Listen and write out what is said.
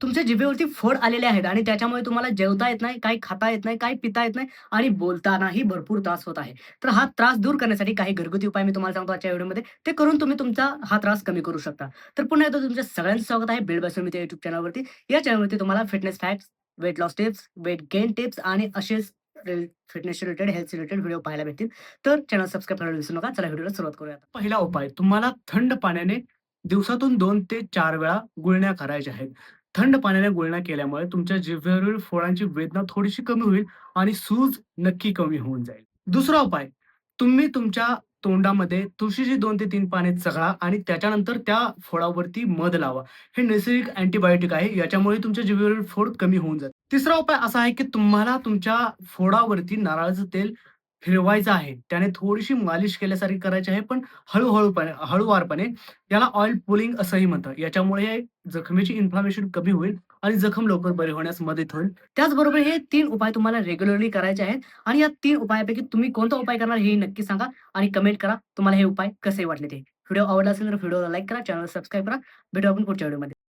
तुमच्या जिभेवरती फळ आलेले आहेत आणि त्याच्यामुळे तुम्हाला जेवता येत नाही, काही खाता येत नाही, काही पिता येत नाही आणि बोलतानाही भरपूर त्रास होत आहे. तर हा त्रास दूर करण्यासाठी काही घरगुती उपाय मी तुम्हाला सांगतो आजच्या व्हिडिओमध्ये. ते करून तुम्ही तुमचा हा त्रास कमी करू शकता. तर पुन्हा एकदा तुमच्या सगळ्यांचं स्वागत आहे बिल्ड बसून सुमित युट्यूब चॅनलवरती. या चॅनलवरती तुम्हाला fitness facts, weight loss tips, weight gain tips आणि असेच fitness related, health related video पाहायला भेटतील. तर चॅनल सबस्क्राईब करायला विसरू नका. चला व्हिडिओला सुरुवात करूया. पहिला उपाय तुम्हाला थंड पाण्याने दिवसातून दोन ते चार वेळा गुळण्या करायच्या आहेत. थंड पाण्याने गुळण्या केल्यामुळे तुमच्या जिभेवरील फोडांची वेदना थोडीशी कमी होईल आणि सूज नक्की कमी होऊन जाईल. दुसरा उपाय तुम्ही तुमच्या तोंडामध्ये तुळशीची दोन ते तीन पाने चघळा आणि त्याच्यानंतर त्या फोडावरती मध लावा. हे नैसर्गिक अँटीबायोटिक आहे. याच्यामुळे तुमच्या जिभेवरील फोड कमी होऊन जाते. तिसरा उपाय असा आहे की तुम्हाला तुमच्या फोडावरती नारळाचं तेल फिरवायचं आहे. त्याने थोडीशी मालिश केल्यासारखी करायची आहे, पण हळूहळूपणे हळूवारपणे. याला ऑइल पुलिंग असंही म्हणतं याच्यामुळे जखमेची इन्फ्लामेशन कमी होईल आणि जखम लवकर बरी होण्यास मदत होईल. त्याचबरोबर हे तीन उपाय तुम्हाला रेग्युलरली करायचे आहेत आणि या तीन उपायापैकी तुम्ही कोणता उपाय करणार हे नक्की सांगा आणि कमेंट करा तुम्हाला हे उपाय कसे वाटले ते. व्हिडिओ आवडला असेल तर व्हिडिओला लाईक करा, चॅनल सबस्क्राईब करा. भेटू आपण पुढच्या व्हिडिओमध्ये.